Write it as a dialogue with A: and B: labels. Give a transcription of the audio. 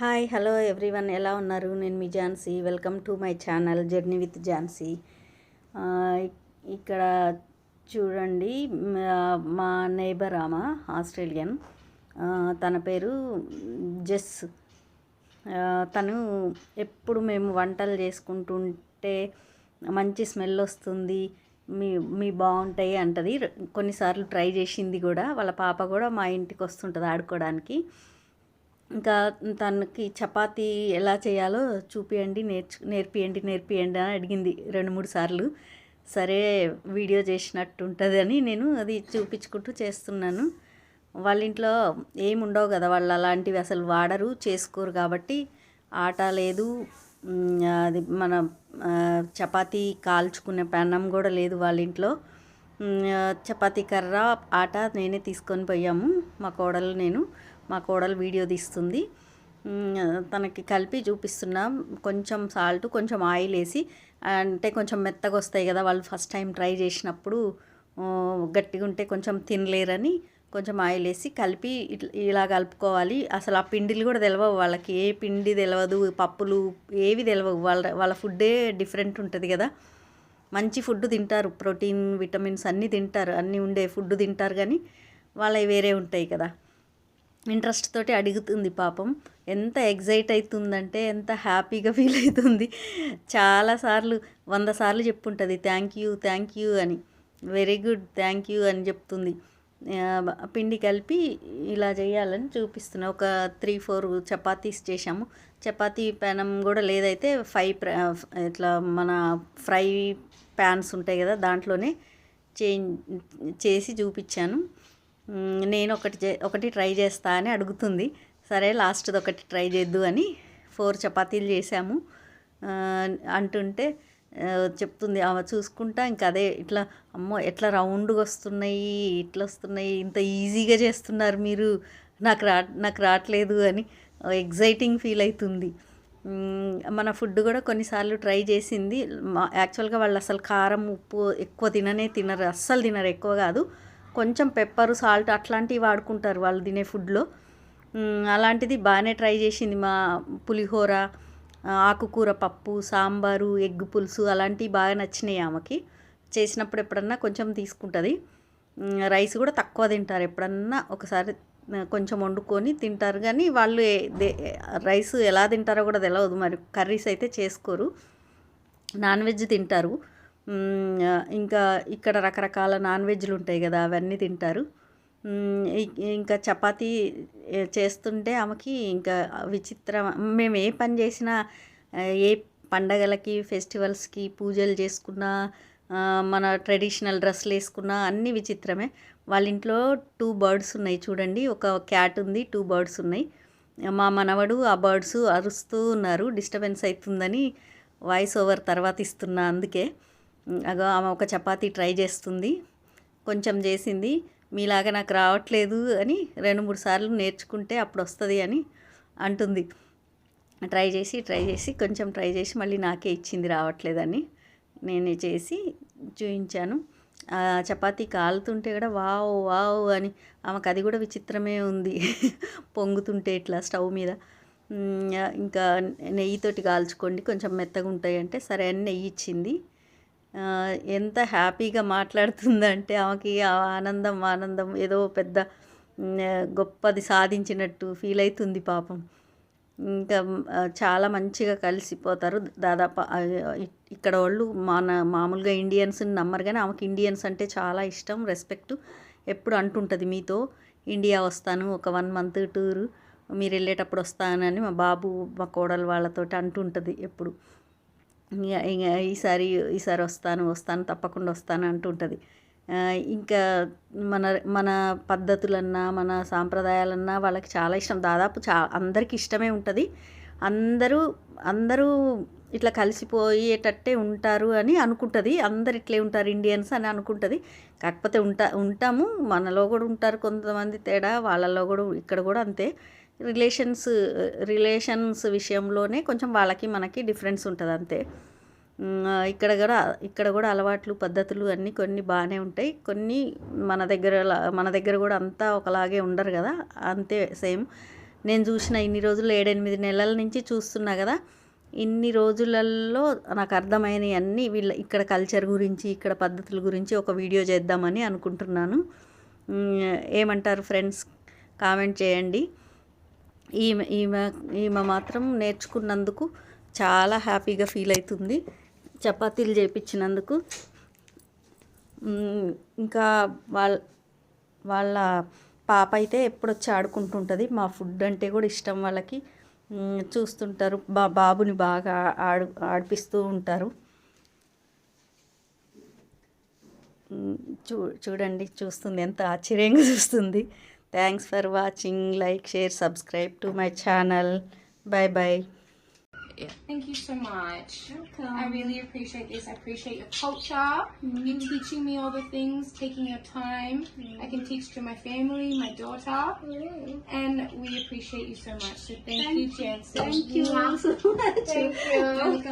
A: Hi hello everyone. ఎలా ఉన్నారు? నేను మీ Jhansi. Welcome to my channel journey with Jhansi. ఇక్కడ చూడండి మా నేబర్ ఆమె ఆస్ట్రేలియన్. తన పేరు జెస్. తను ఎప్పుడు మేము వంటలు చేసుకుంటుంటే మంచి స్మెల్ వస్తుంది మీ మీ బాగుంటాయి అంటది. కొన్నిసార్లు ట్రై చేసింది కూడా. వాళ్ళ పాప కూడా మా ఇంటికి వస్తుంటుంది ఆడుకోవడానికి. ఇంకా తనకి చపాతీ ఎలా చేయాలో చూపియండి నేర్చు నేర్పియండి నేర్పియండి అని అడిగింది రెండు మూడు సార్లు. సరే వీడియో చేసినట్టు ఉంటుంది అని నేను అది చూపించుకుంటూ చేస్తున్నాను. వాళ్ళ ఇంట్లో ఏమి ఉండవు కదా వాళ్ళు అలాంటివి అసలు వాడరు చేసుకోరు కాబట్టి ఆట లేదు. అది మన చపాతి చపాతీ కాల్చుకునే పెనం కూడా లేదు వాళ్ళ ఇంట్లో చపాతీ కర్ర ఆట నేనే తీసుకొని పోయాము మా కోడలు నేను. మా కోడలు వీడియో తీస్తుంది. తనకి కలిపి చూపిస్తున్నా. కొంచెం సాల్ట్ కొంచెం ఆయిల్ వేసి అంటే కొంచెం మెత్తగా వస్తాయి కదా వాళ్ళు ఫస్ట్ టైం ట్రై చేసినప్పుడు గట్టిగా ఉంటే కొంచెం తినలేరని కొంచెం ఆయిల్ వేసి కలిపి ఇలా కలుపుకోవాలి. అసలు ఆ పిండిలు కూడా తెలియవు వాళ్ళకి. ఏ పిండి తెలియదు పప్పులు ఏవి తెలియవు వాళ్ళ వాళ్ళ ఫుడ్డే డిఫరెంట్ ఉంటుంది కదా. మంచి ఫుడ్ తింటారు. ప్రోటీన్ విటమిన్స్ అన్నీ తింటారు. అన్నీ ఉండే ఫుడ్ తింటారు కానీ వాళ్ళవి వేరే ఉంటాయి కదా. ఇంట్రెస్ట్ తోటి అడుగుతుంది పాపం. ఎంత ఎగ్జైట్ అవుతుందంటే ఎంత హ్యాపీగా ఫీల్ అవుతుంది చాలాసార్లు వంద సార్లు చెప్పుంటుంది థ్యాంక్ యూ థ్యాంక్ యూ అని. వెరీ గుడ్ థ్యాంక్ యూ అని చెప్తుంది. పిండి కలిపి ఇలా చేయాలని చూపిస్తున్నా. ఒక త్రీ ఫోర్ చపాతీస్ చేసాము చపాతీ ప్యానం కూడా లేదైతే ఫ్రై ఇట్లా మన ఫ్రై ప్యాన్స్ ఉంటాయి కదా దాంట్లోనే చేంజ్ చేసి చూపించాను. నేను ఒకటి చే ఒకటి ట్రై చేస్తా అని అడుగుతుంది. సరే లాస్ట్ది ఒకటి ట్రై చేద్దు అని ఫోర్ చపాతీలు చేసాము అంటుంటే చెప్తుంది ఆమె చూసుకుంటా ఇంకా అదే ఇట్లా అమ్మో ఎట్లా రౌండ్గా వస్తున్నాయి ఇట్లా వస్తున్నాయి ఇంత ఈజీగా చేస్తున్నారు మీరు నాకు రా నాకు రావట్లేదు అని ఎగ్జైటింగ్ ఫీల్ అవుతుంది. మన ఫుడ్ కూడా కొన్నిసార్లు ట్రై చేసింది. యాక్చువల్గా వాళ్ళు అసలు కారం ఉప్పు ఎక్కువ తిననే తినరు అస్సలు తినరు ఎక్కువ కాదు. కొంచెం పెప్పర్ సాల్ట్ అట్లాంటివి వాడుకుంటారు వాళ్ళు తినే ఫుడ్లో. అలాంటిది బాగానే ట్రై చేసింది మా పులిహోర ఆకుకూర పప్పు సాంబారు ఎగ్ పులుసు అలాంటివి బాగా నచ్చినాయి ఆమెకి. చేసినప్పుడు ఎప్పుడన్నా కొంచెం తీసుకుంటుంది. రైస్ కూడా తక్కువ తింటారు. ఎప్పుడన్నా ఒకసారి కొంచెం వండుకొని తింటారు. కానీ వాళ్ళు రైస్ ఎలా తింటారో కూడా తెలియదు మరి కర్రీస్ అయితే చేసుకోరు. నాన్ వెజ్ తింటారు. ఇంకా ఇక్కడ రకరకాల నాన్ వెజ్లు ఉంటాయి కదా అవన్నీ తింటారు. ఇంకా చపాతీ చేస్తుంటే ఆమెకి ఇంకా విచిత్రం. మేము ఏ పని చేసినా ఏ పండగలకి ఫెస్టివల్స్కి పూజలు చేసుకున్నా మన ట్రెడిషనల్ డ్రెస్సులు వేసుకున్నా అన్నీ విచిత్రమే. వాళ్ళ ఇంట్లో టూ బర్డ్స్ ఉన్నాయి చూడండి ఒక క్యాట్ ఉంది టూ బర్డ్స్ ఉన్నాయి. మా మనవడు ఆ బర్డ్స్ అరుస్తూ ఉన్నారు డిస్టర్బెన్స్ అవుతుందని వాయిస్ ఓవర్ తర్వాత ఇస్తున్నా అందుకే. అగో ఆమె ఒక చపాతీ ట్రై చేస్తుంది. కొంచెం చేసింది. మీలాగా నాకు రావట్లేదు అని రెండు మూడు సార్లు నేర్చుకుంటే అప్పుడు వస్తుంది అని అంటుంది. ట్రై చేసి ట్రై చేసి కొంచెం ట్రై చేసి మళ్ళీ నాకే ఇచ్చింది రావట్లేదని నేనే చేసి చూపించాను ఆ చపాతీ కాలుతుంటే కూడా వావ్ వావ్ అని ఆమెకు అది కూడా విచిత్రమే ఉంది. పొంగుతుంటే ఇట్లా స్టవ్ మీద. ఇంకా నెయ్యితోటి కాల్చుకోండి. కొంచెం మెత్తగా ఉంటాయంటే సరే అని నెయ్యి ఇచ్చింది. ఎంత హ్యాపీగా మాట్లాడుతుందంటే ఆమెకి ఆ ఆనందం ఆనందం ఏదో పెద్ద గొప్పది సాధించినట్టు ఫీల్ అవుతుంది పాపం. ఇంకా చాలా మంచిగా కలిసిపోతారు. దాదాపు ఇక్కడ వాళ్ళు మన మామూలుగా ఇండియన్స్ నమ్మరు కానీ ఆమెకి ఇండియన్స్ అంటే చాలా ఇష్టం రెస్పెక్ట్ ఎప్పుడు అంటుంటుంది మీతో. ఇండియా వస్తాను ఒక వన్ మంత్ టూరు మీరు వెళ్ళేటప్పుడు వస్తానని మా బాబు మా కోడలు వాళ్ళతోటి అంటుంటుంది ఎప్పుడు. ఈసారి ఈసారి వస్తాను వస్తాను తప్పకుండా వస్తాను అంటుంటుంది. ఇంకా మన మన పద్ధతులన్నా మన సాంప్రదాయాలన్నా వాళ్ళకి చాలా ఇష్టం. దాదాపు చా అందరికీ ఇష్టమే ఉంటుంది. అందరూ అందరూ ఇట్లా కలిసిపోయేటట్టే ఉంటారు అని అనుకుంటుంది. అందరు ఇట్లే ఉంటారు ఇండియన్స్ అని అనుకుంటుంది. కాకపోతే ఉంటా ఉంటాము. మనలో కూడా ఉంటారు కొంతమంది తేడా వాళ్ళలో కూడా ఇక్కడ కూడా అంతే. రిలేషన్స్ రిలేషన్స్ విషయంలోనే కొంచెం వాళ్ళకి మనకి డిఫరెన్స్ ఉంటుంది అంతే. ఇక్కడ కూడా ఇక్కడ కూడా అలవాట్లు పద్ధతులు అన్నీ కొన్ని బాగానే ఉంటాయి. కొన్ని మన దగ్గర మన దగ్గర కూడా అంతా ఒకలాగే ఉండరు కదా. అంతే సేమ్. నేను చూసిన ఇన్ని రోజులు ఏడెనిమిది నెలల నుంచి చూస్తున్నా కదా. ఇన్ని రోజులలో నాకు అర్థమైనవి అన్నీ వీళ్ళ ఇక్కడ కల్చర్ గురించి ఇక్కడ పద్ధతుల గురించి ఒక వీడియో చేద్దామని అనుకుంటున్నాను. ఏమంటారు ఫ్రెండ్స్? కామెంట్ చేయండి. ఈమె ఈమె ఈమె మాత్రం నేర్చుకున్నందుకు చాలా హ్యాపీగా ఫీల్ అవుతుంది. చపాతీలు చేపించినందుకు. ఇంకా వాళ్ళ వాళ్ళ పాప అయితే ఎప్పుడు వచ్చి ఆడుకుంటుంటుంది. మా ఫుడ్ అంటే కూడా ఇష్టం వాళ్ళకి. చూస్తుంటారు. బా బాబుని బాగా ఆడు ఆడిపిస్తూ ఉంటారు. చూ చూడండి చూస్తుంది. ఎంత ఆశ్చర్యంగా చూస్తుంది. Thanks for watching like share subscribe to my channel bye bye
B: Thank you so much. I really appreciate this. I appreciate your culture, you teaching me all the things, taking your time. I can teach to my family, my daughter, and we appreciate you so much. So thank, you, Jansen.
A: Thank you so much.
B: Thank you.